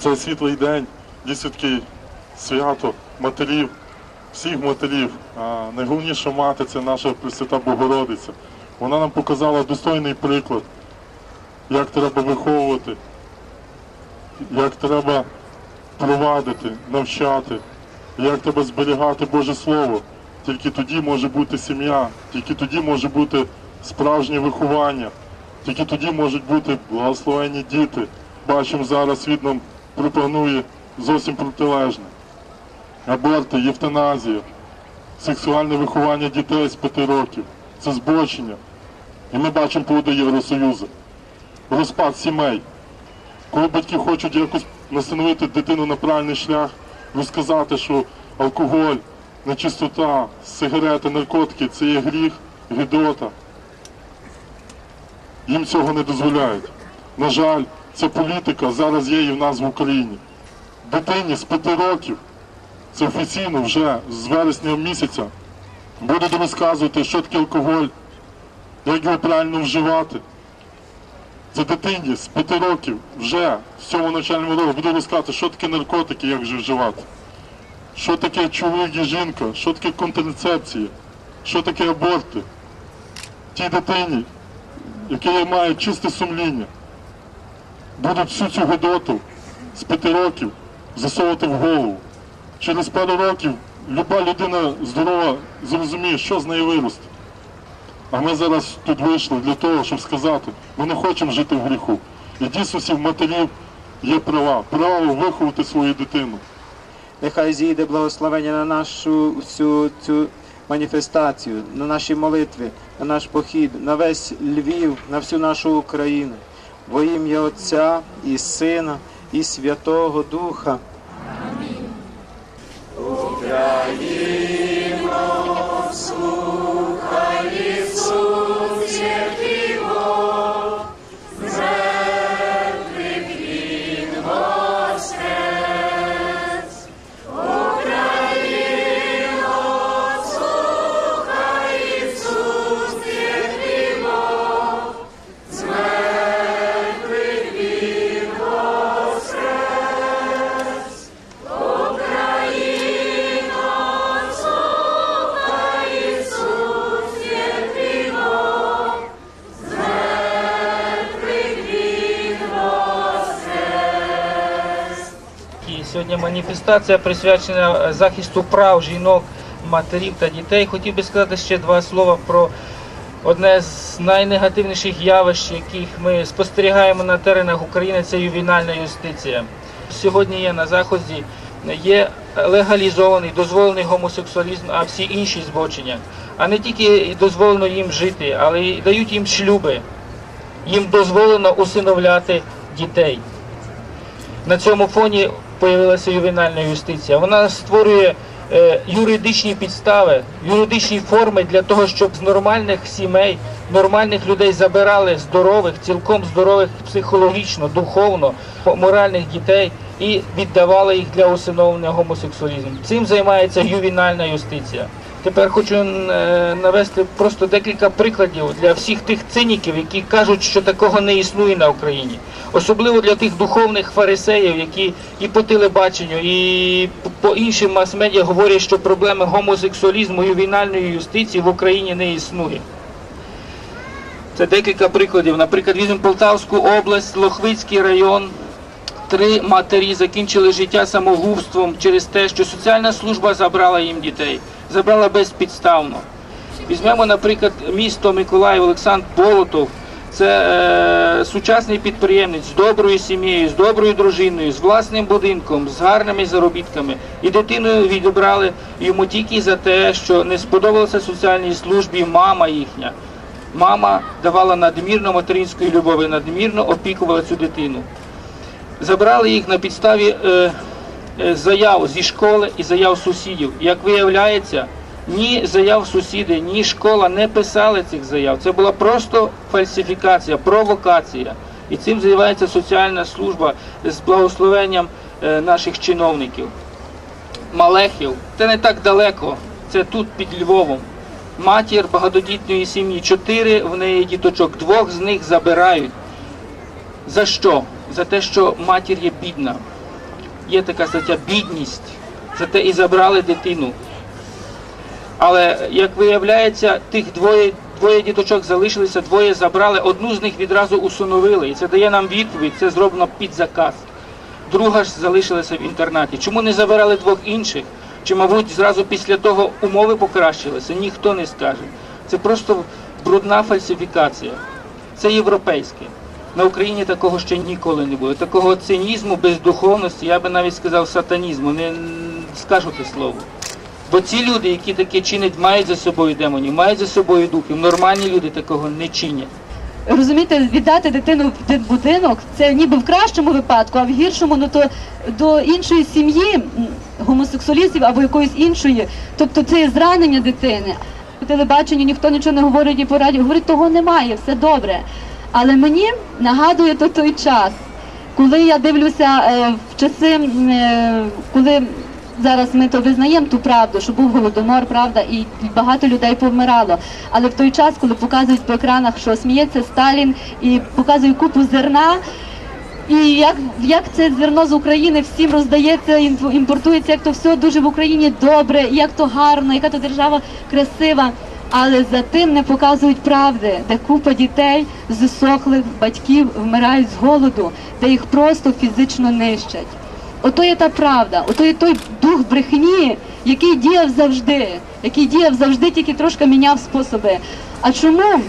цей світлий день, дійсно свято матерів, всіх матерів. А найголовніша мати це наша Пресвята Богородиця. Вона нам показала достойний приклад, як треба виховувати, як треба провадити, навчати, як треба зберігати Боже Слово. Тільки тоді може бути сім'я, тільки тоді може бути справжнє виховання, тільки тоді можуть бути благословенні діти. Бачимо, зараз світ нам пропонує зовсім протилежне. Аборти, євтаназія, сексуальне виховання дітей з п'яти років, це збочення. І ми бачимо плоди Євросоюзу. Розпад сімей. Коли батьки хочуть якось настановити дитину на правильний шлях, розказати, що алкоголь, нечистота, сигарети, наркотики це є гріх, гідота. Їм цього не дозволяють. На жаль, ця політика зараз є і в нас в Україні. Дитині з п'яти років, це офіційно вже з вересня місяця, будуть розказувати, що таке алкоголь, як його правильно вживати. Це дитині з п'яти років вже в цьому навчальному році буду розказувати, що таке наркотики, як же вживати, що таке чоловік і жінка, що таке контрацепція, що таке аборти. Тій дитині, яка має чисте сумління, будуть всю цю годоту з п'яти років засовувати в голову. Через пару років люба людина здорова зрозуміє, що з нею виросте. А ми зараз тут вийшли для того, щоб сказати, ми не хочемо жити в гріху. І дійсно матерів є права, право виховати свою дитину. Нехай зійде благословення на нашу всю цю маніфестацію, на наші молитви, на наш похід, на весь Львів, на всю нашу Україну. Во ім'я Отця і Сина, і Святого Духа. Сьогодні маніфестація присвячена е, захисту прав жінок, матерів та дітей. Хотів би сказати ще два слова про одне з найнегативніших явищ, яких ми спостерігаємо на теренах України, це ювенальна юстиція. Сьогодні є на заході є легалізований, дозволений гомосексуалізм, а всі інші збочення. А не тільки дозволено їм жити, але й дають їм шлюби. Їм дозволено усиновляти дітей. На цьому фоні появилася ювенальна юстиція. Вона створює е, юридичні підстави, юридичні форми для того, щоб з нормальних сімей, нормальних людей забирали здорових, цілком здорових психологічно, духовно, моральних дітей і віддавали їх для усиновлення гомосексуалізму. Цим займається ювенальна юстиція. Тепер хочу е, навести просто декілька прикладів для всіх тих циніків, які кажуть, що такого не існує на Україні. Особливо для тих духовних фарисеїв, які і по телебаченню, і по іншим мас-медіа говорять, що проблеми гомосексуалізму і ювенальної юстиції в Україні не існує. Це декілька прикладів. Наприклад, візьмемо Полтавську область, Лохвицький район. Три матері закінчили життя самогубством через те, що соціальна служба забрала їм дітей, забрала безпідставно. Візьмемо, наприклад, місто Миколаїв Олександр Болотов. Це е, сучасний підприємець з доброю сім'єю, з доброю дружиною, з власним будинком, з гарними заробітками. І дитиною відібрали йому тільки за те, що не сподобалося соціальній службі мама їхня. Мама давала надмірно материнської любові, надмірно опікувала цю дитину. Забрали їх на підставі е, заяв зі школи і заяв сусідів. Як виявляється, ні заяв сусіди, ні школа не писали цих заяв. Це була просто фальсифікація, провокація. І цим займається соціальна служба з благословенням е, наших чиновників. Малехів, це не так далеко, це тут під Львовом. Матір багатодітної сім'ї, чотири в неї діточок, двох з них забирають. За що? За те, що матір є бідна. Є така стаття бідність. Це те і забрали дитину. Але як виявляється, тих двоє, двоє діточок залишилися, двоє забрали, одну з них відразу усиновили. І це дає нам відповідь, це зроблено під заказ. Друга ж залишилася в інтернаті. Чому не забирали двох інших? Чи, мабуть, зразу після того умови покращилися? Ніхто не скаже. Це просто брудна фальсифікація. Це європейське. На Україні такого ще ніколи не було. Такого цинізму, бездуховності, я би навіть сказав сатанізму. Не скажу те слово. Бо ці люди, які таке чинять, мають за собою демонів, мають за собою духів. Нормальні люди такого не чинять. Розумієте, віддати дитину в дитбудинок це ніби в кращому випадку, а в гіршому ну то до іншої сім'ї гомосексуалістів або якоїсь іншої. Тобто це є зранення дитини. По телебаченню ніхто нічого не говорить і по радіо. Говорить, того немає, все добре. Але мені нагадує то той час, коли я дивлюся е, в часи, е, коли зараз ми то визнаємо ту правду, що був голодомор, правда, і багато людей повмирало. Але в той час, коли показують по екранах, що сміється Сталін і показує купу зерна. І як, як це зерно з України всім роздається, імпортується, як то все дуже в Україні добре, як то гарно, яка то держава красива. Але за тим не показують правди, де купа дітей засохлих батьків вмирають з голоду, де їх просто фізично нищать. Ото є та правда, ото є той дух брехні, який діяв завжди, який діяв завжди, тільки трошки міняв способи. А чому?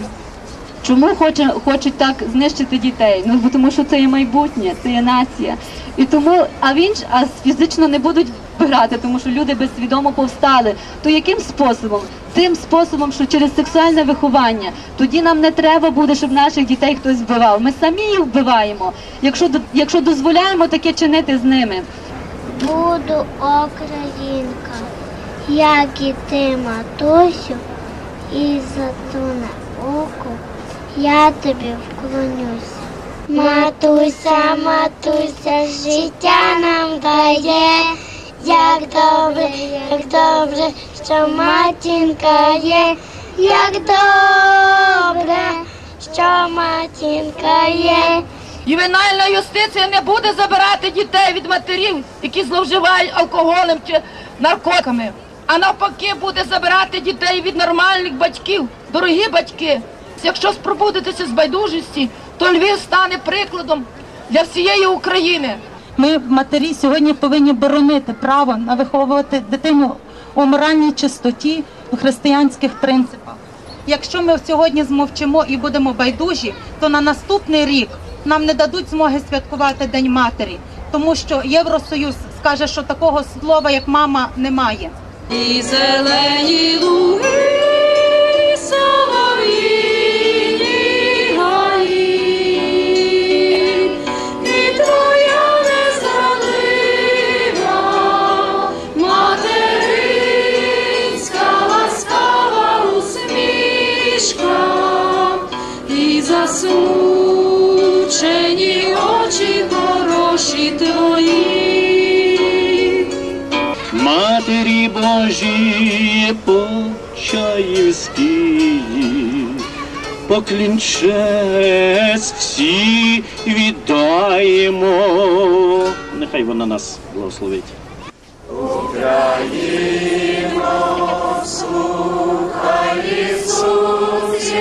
Чому хоче, хочуть так знищити дітей? Ну тому, що це є майбутнє, це є нація. І тому, а в інш, а фізично не будуть вбирати, тому що люди безсвідомо повстали. То яким способом? Тим способом, що через сексуальне виховання. Тоді нам не треба буде, щоб наших дітей хтось вбивав. Ми самі їх вбиваємо, якщо якщо дозволяємо таке чинити з ними. Буду українка, як і ти, матусю, і за ту науку я тобі вклонюся. Матуся, матуся, життя нам дає, як добре, як добре, що матінка є, як добре, що матінка є. Ювенальна юстиція не буде забирати дітей від матерів, які зловживають алкоголем чи наркотиками. А навпаки, буде забирати дітей від нормальних батьків. Дорогі батьки, якщо спробудитеся з байдужості, то Львів стане прикладом для всієї України. Ми, матері, сьогодні повинні боронити право на виховувати дитину у моральній чистоті, у християнських принципах. Якщо ми сьогодні змовчимо і будемо байдужі, то на наступний рік нам не дадуть змоги святкувати День матері, тому що Євросоюз скаже, що такого слова, як мама, немає. І зелені луги, Почаївський, поклін честь всі віддаємо. Нехай вона нас благословить. Україно, слухай Ісус,